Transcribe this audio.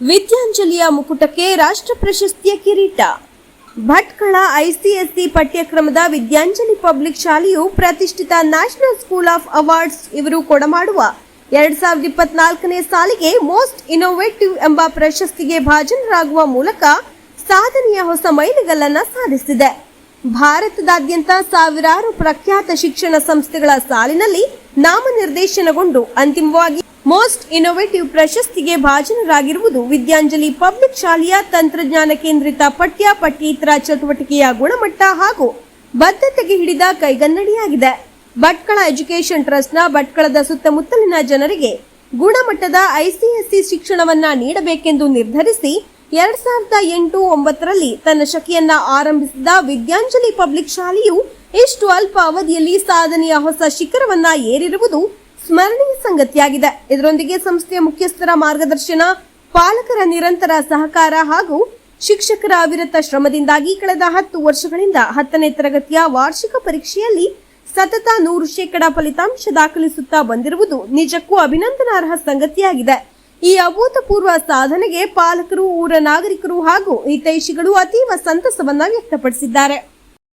ವಿದ್ಯಾಂಜಲಿಯ ಮುಕುಟಕ್ಕೆ ರಾಷ್ಟ್ರ ಪ್ರಶಸ್ತಿಯ ಕಿರೀಟ. ಭಟ್ಕಳ ಐಸಿಎಸ್ಸಿ ಪಠ್ಯಕ್ರಮದ ವಿದ್ಯಾಂಜಲಿ ಪಬ್ಲಿಕ್ ಶಾಲೆಯು ಪ್ರತಿಷ್ಠಿತ ನ್ಯಾಷನಲ್ ಸ್ಕೂಲ್ ಆಫ್ ಅವಾರ್ಡ್ಸ್ ಇವರು ಕೊಡಮಾಡುವ ಎರಡ್ ಸಾವಿರದ ಇಪ್ಪತ್ನಾಲ್ಕನೇ ಸಾಲಿಗೆ ಮೋಸ್ಟ್ ಇನೋವೇಟಿವ್ ಎಂಬ ಪ್ರಶಸ್ತಿಗೆ ಭಾಜನರಾಗುವ ಮೂಲಕ ಸಾಧನೆಯ ಹೊಸ ಮೈಲಿಗಲ್ಲನ್ನು ಸಾಧಿಸಿದೆ ಭಾರತದಾದ್ಯಂತ ಸಾವಿರಾರು ಪ್ರಖ್ಯಾತ ಶಿಕ್ಷಣ ಸಂಸ್ಥೆಗಳ ಸಾಲಿನಲ್ಲಿ ನಾಮನಿರ್ದೇಶನಗೊಂಡು ಅಂತಿಮವಾಗಿ ಮೋಸ್ಟ್ ಇನೋವೇಟಿವ್ ಪ್ರಶಸ್ತಿಗೆ ಭಾಜನರಾಗಿರುವುದು ವಿದ್ಯಾಂಜಲಿ ಪಬ್ಲಿಕ್ ಶಾಲೆಯ ತಂತ್ರಜ್ಞಾನ ಕೇಂದ್ರಿತ ಪಠ್ಯ ಪಠ್ಯೇತರ ಚಟುವಟಿಕೆಯ ಗುಣಮಟ್ಟ ಹಾಗೂ ಬದ್ಧತೆಗೆ ಹಿಡಿದ ಕೈಗನ್ನಡಿಯಾಗಿದೆ. ಭಟ್ಕಳ ಎಜುಕೇಷನ್ ಟ್ರಸ್ಟ್ನ ಭಟ್ಕಳದ ಸುತ್ತಮುತ್ತಲಿನ ಜನರಿಗೆ ಗುಣಮಟ್ಟದ ಐಸಿಎಸ್ಸಿ ಶಿಕ್ಷಣವನ್ನ ನೀಡಬೇಕೆಂದು ನಿರ್ಧರಿಸಿ ಎರಡ್ ಸಾವಿರದ ಎಂಟು ಒಂಬತ್ತರಲ್ಲಿ ತನ್ನ ಶಕಿಯನ್ನ ಆರಂಭಿಸಿದ ವಿದ್ಯಾಂಜಲಿ ಪಬ್ಲಿಕ್ ಶಾಲೆಯು ಇಷ್ಟು ಅಲ್ಪ ಅವಧಿಯಲ್ಲಿ ಸಾಧನೆಯ ಹೊಸ ಶಿಖರವನ್ನ ಏರಿರುವುದು ಸ್ಮರಣೀಯ ಸಂಗತಿಯಾಗಿದೆ. ಇದರೊಂದಿಗೆ ಸಂಸ್ಥೆಯ ಮುಖ್ಯಸ್ಥರ ಮಾರ್ಗದರ್ಶನ, ಪಾಲಕರ ನಿರಂತರ ಸಹಕಾರ ಹಾಗೂ ಶಿಕ್ಷಕರ ಅವಿರತ ಶ್ರಮದಿಂದಾಗಿ ಕಳೆದ ಹತ್ತು ವರ್ಷಗಳಿಂದ ಹತ್ತನೇ ತರಗತಿಯ ವಾರ್ಷಿಕ ಪರೀಕ್ಷೆಯಲ್ಲಿ ಸತತ ನೂರು ಶೇಕಡಾ ಫಲಿತಾಂಶ ದಾಖಲಿಸುತ್ತಾ ಬಂದಿರುವುದು ನಿಜಕ್ಕೂ ಅಭಿನಂದನಾರ್ಹ ಸಂಗತಿಯಾಗಿದೆ. ಈ ಅಭೂತಪೂರ್ವ ಸಾಧನೆಗೆ ಪಾಲಕರು, ಊರ ನಾಗರಿಕರು ಹಾಗೂ ಹಿತೈಷಿಗಳು ಅತೀವ ಸಂತಸವನ್ನ ವ್ಯಕ್ತಪಡಿಸಿದ್ದಾರೆ.